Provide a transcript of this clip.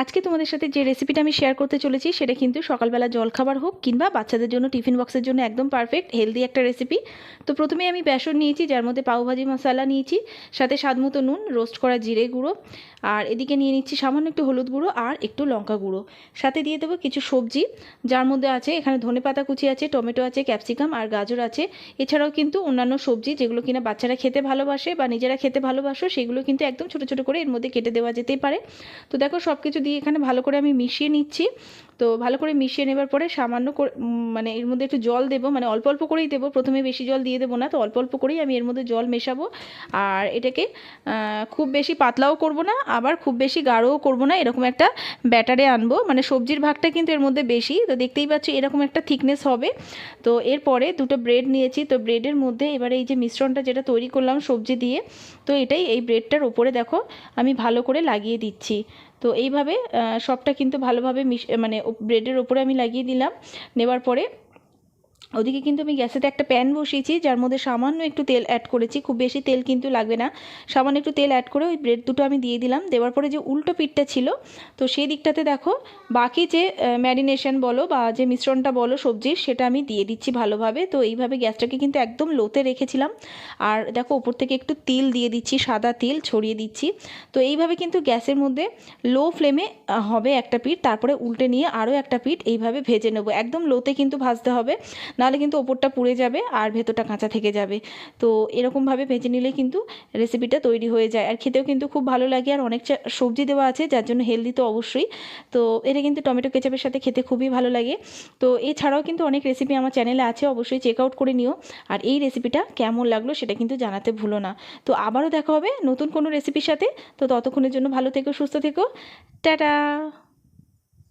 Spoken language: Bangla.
আজকে তোমাদের সাথে যে রেসিপিটা আমি শেয়ার করতে চলেছি, সেটা কিন্তু সকালবেলা জলখাবার হোক কিংবা বাচ্চাদের জন্য টিফিন বক্সের জন্য একদম পারফেক্ট হেলদি একটা রেসিপি তো প্রথমে আমি বেসন নিয়েছি, যার মধ্যে পাওভাজি মশলা নিয়েছি, সাথে স্বাদ মতো নুন রোস্ট করা জিরে গুঁড়ো, আর এদিকে নিয়ে নিচ্ছি সামান্য একটু হলুদ গুঁড়ো আর একটু লঙ্কা গুঁড়ো। সাথে দিয়ে দেবো কিছু সবজি, যার মধ্যে আছে এখানে ধনে পাতা কুচি আছে, টমেটো আছে ক্যাপসিকাম আর গাজর আছে। এছাড়াও কিন্তু অন্যান্য সবজি যেগুলো কিনা বাচ্চারা খেতে ভালোবাসে বা নিজেরা খেতে ভালোবাসো, সেগুলো কিন্তু একদম ছোটো ছোটো করে এর মধ্যে কেটে দেওয়া যেতেই পারে। তো দেখো সব কিছু দিয়ে এখানে ভালো করে আমি মিশিয়ে নিচ্ছি, তো ভালো করে মিশিয়ে নেবার পরে সামান্য মানে এর মধ্যে একটু জল দেবো মানে অল্প অল্প করেই দেবো, প্রথমে বেশি জল দিয়ে দেবো না, তো অল্প অল্প করেই আমি এর মধ্যে জল মেশাবো। আর এটাকে খুব বেশি পাতলাও করব না, আবার খুব বেশি গাঢ়ও করব না, এরকম একটা ব্যাটারে আনব। মানে সবজির ভাগটা কিন্তু এর মধ্যে বেশি, তো দেখতেই পাচ্ছি এরকম একটা থিকনেস হবে। তো এরপরে দুটো ব্রেড নিয়েছি, তো ব্রেডের মধ্যে এবারে এই যে মিশ্রণটা যেটা তৈরি করলাম সবজি দিয়ে, তো এটাই এই ব্রেডটার ওপরে দেখো, আমি ভালো করে লাগিয়ে দিচ্ছি। তো এইভাবে সবটা কিন্তু ভালোভাবে মিশ মানে ব্রেডের ওপরে আমি লাগিয়ে দিলাম। নেওয়ার পরে ওদিকে কিন্তু আমি গ্যাসেতে একটা প্যান বসিয়েছি, যার মধ্যে সামান্য একটু তেল অ্যাড করেছি। খুব বেশি তেল কিন্তু লাগবে না। সামান্য একটু তেল অ্যাড করে ওই ব্রেড দুটো আমি দিয়ে দিলাম। দেওয়ার পরে যে উল্টো পিঠটা ছিল, তো সেই দিকটাতে দেখো, বাকি যে ম্যারিনেশন বলো বা যে মিশ্রণটা বলো সবজির সেটা আমি দিয়ে দিচ্ছি ভালোভাবে। তো এইভাবে গ্যাসটাকে কিন্তু একদম লোতে রেখেছিলাম। আর দেখো, ওপর থেকে একটু তিল দিয়ে দিচ্ছি, সাদা তিল ছড়িয়ে দিচ্ছি। তো এইভাবে কিন্তু গ্যাসের মধ্যে লো ফ্লেমে হবে একটা পিঠ। তারপরে উল্টে নিয়ে আরও একটা পিঠ এইভাবে ভেজে নেব। একদম লোতে কিন্তু ভাজতে হবে। নাহলে কিন্তু ওপরটা পুড়ে যাবে আর ভেতরটা কাঁচা থেকে যাবে। তো এরকমভাবে ভেজে নিলে কিন্তু রেসিপিটা তৈরি হয়ে যায়। আর খেতেও কিন্তু খুব ভালো লাগে আর অনেক সবজি দেওয়া আছে, যার জন্য হেলদি তো অবশ্যই। তো এটা কিন্তু টমেটো কেচাপের সাথে খেতে খুবই ভালো লাগে। তো এছাড়াও কিন্তু অনেক রেসিপি আমার চ্যানেলে আছে, অবশ্যই চেক আউট করে নিও। আর এই রেসিপিটা কেমন লাগল সেটা কিন্তু জানাতে ভুলো না। তো আবারও দেখা হবে নতুন কোনো রেসিপির সাথে। তো ততক্ষণের জন্য ভালো থেকো, সুস্থ থেকো। টাটা!